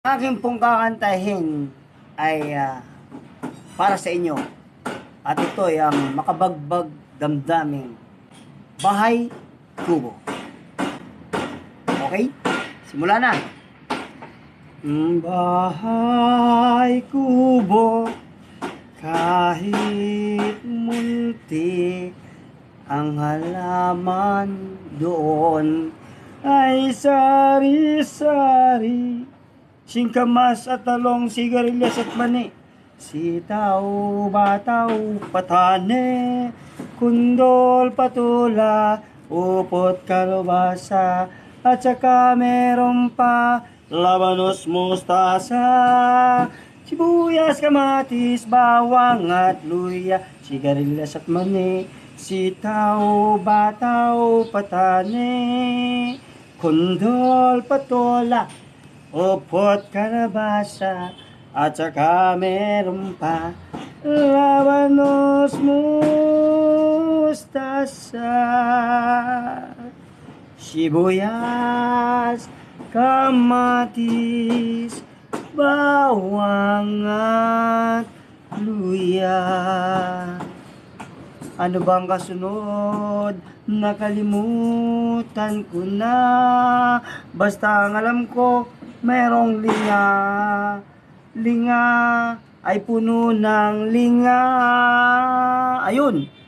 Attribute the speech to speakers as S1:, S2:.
S1: aking pong kakantahin ay ah, para sa inyo. At ito ay ang makabagbag damdaming bahay kubo. Okay? Simula na. Bahay kubo kahit munti ang halaman doon ay sari-sari singkamas at talong sigarilyas at mani. Sitaw, bataw, patane. Kundol, patula upot, kalabasa at saka meron pa labanos, mustasa. Sibuyas, kamatis, bawang at luya. Sigarilyas at mani. Sitaw, bataw, patane. Kundol, patola upot, kalabasa at saka meron pa labanos, mustasa sibuyas, kamatis, bawang at luya. Ano bang kasunod? Nakalimutan ko na. Basta ang alam ko, merong linga. Linga ay puno ng linga. Ayun.